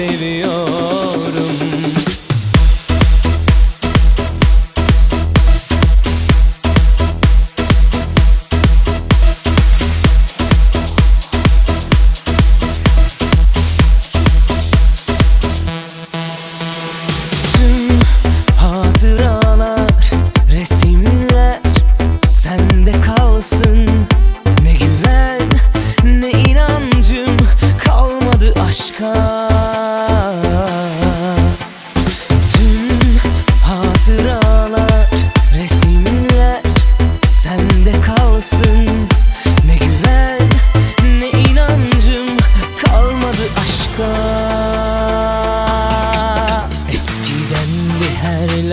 Baby.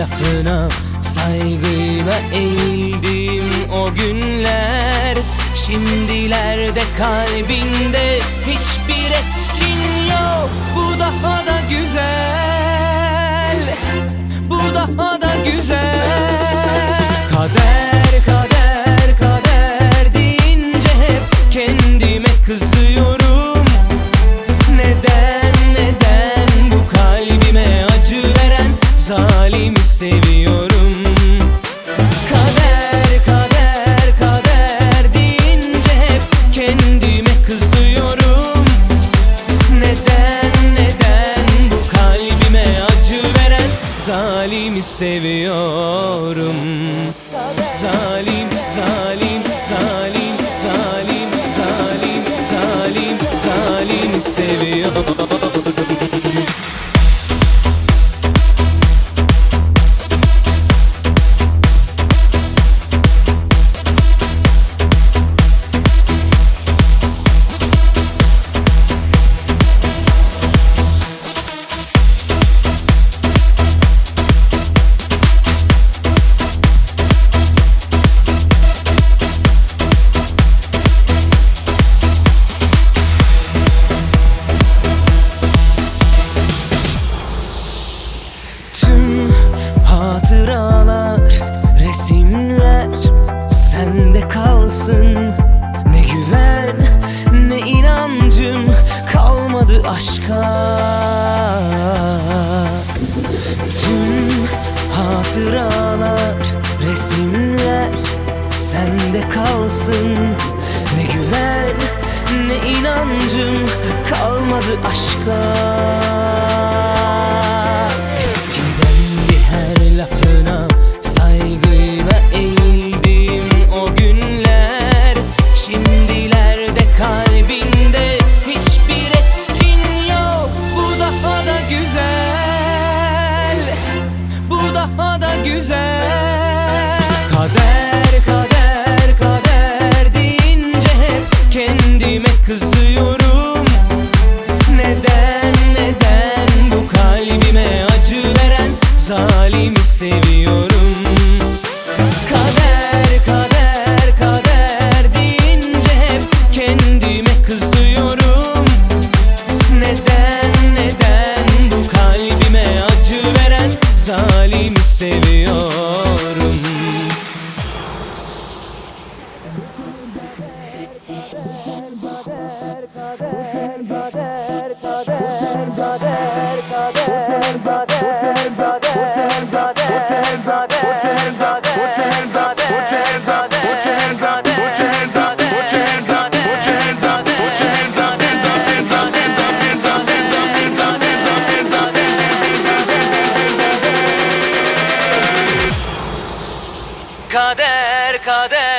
tarafına Saygıyla eğildim o günler. Şimdilerde kalbinde hiçbir etkin yok. Bu daha da güzel. Bu daha da güzel. seviyorum. Zalim, zalim, zalim, zalim, zalim, zalim, zalim seviyorum. Resimler sende kalsın. Ne güven ne inancım kalmadı aşka. Kader kader.